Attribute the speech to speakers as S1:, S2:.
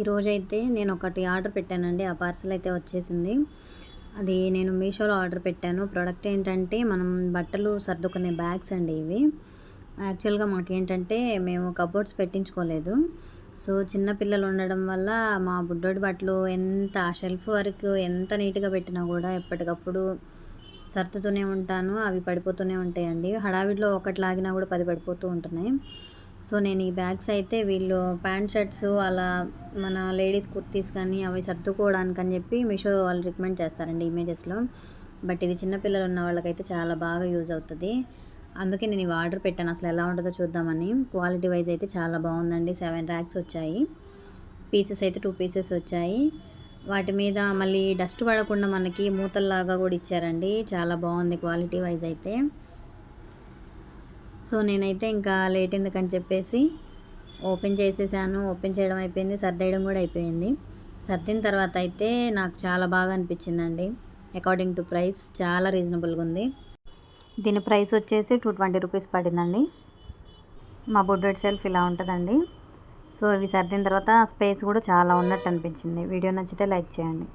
S1: ఈరోజైతే నేను ఒకటి ఆర్డర్ పెట్టానండి. ఆ పార్సల్ అయితే వచ్చేసింది. అది నేను మీషోలో ఆర్డర్ పెట్టాను. ప్రోడక్ట్ ఏంటంటే మనం బట్టలు సర్దుకునే బ్యాగ్స్ అండి ఇవి. యాక్చువల్గా మాకేంటంటే మేము కబోర్డ్స్ పెట్టించుకోలేదు. సో చిన్న పిల్లలు ఉండడం వల్ల మా బుడ్డోడి బట్టలు ఎంత షెల్ఫ్ వరకు ఎంత నీట్గా పెట్టినా కూడా ఎప్పటికప్పుడు సర్దుతూనే ఉంటాను. అవి పడిపోతూనే ఉంటాయండి. హడావిడిలో ఒకటి లాగినా కూడా పది పడిపోతూ ఉంటున్నాయి. సో నేను ఈ బ్యాగ్స్ అయితే వీళ్ళు ప్యాంట్ షర్ట్స్ అలా మన లేడీస్ కుర్తీస్ కానీ అవి సర్దుకోవడానికి అని చెప్పి మీషో వాళ్ళు రికమెండ్ చేస్తారండి ఇమేజెస్లో. బట్ ఇది చిన్నపిల్లలు ఉన్న వాళ్ళకైతే చాలా బాగా యూజ్ అవుతుంది. అందుకే నేను ఇవి ఆర్డర్ పెట్టాను. అసలు ఎలా ఉంటుందో చూద్దామని. క్వాలిటీ వైజ్ అయితే చాలా బాగుందండి. సెవెన్ ర్యాక్స్ వచ్చాయి. పీసెస్ అయితే టూ పీసెస్ వచ్చాయి. వాటి మీద మళ్ళీ డస్ట్ పడకుండా మనకి మూతల్లాగా కూడా ఇచ్చారండి. చాలా బాగుంది క్వాలిటీ వైజ్ అయితే. సో నేనైతే ఇంకా లేట్ ఎందుకని చెప్పేసి ఓపెన్ చేసేసాను. ఓపెన్ చేయడం అయిపోయింది. సర్దేయడం కూడా అయిపోయింది. సర్దిన తర్వాత అయితే నాకు చాలా బాగా అనిపించిందండి. అకార్డింగ్ టు ప్రైస్ చాలా రీజనబుల్గా ఉంది. దీని ప్రైస్ వచ్చేసి టూ ట్వంటీ రూపీస్ పడిందండి. మా బుడ్డెడ్ షెల్ఫ్ ఇలా ఉంటుందండి. సో ఇవి సర్దిన తర్వాత స్పేస్ కూడా చాలా ఉన్నట్టు అనిపించింది. వీడియో నచ్చితే లైక్ చేయండి.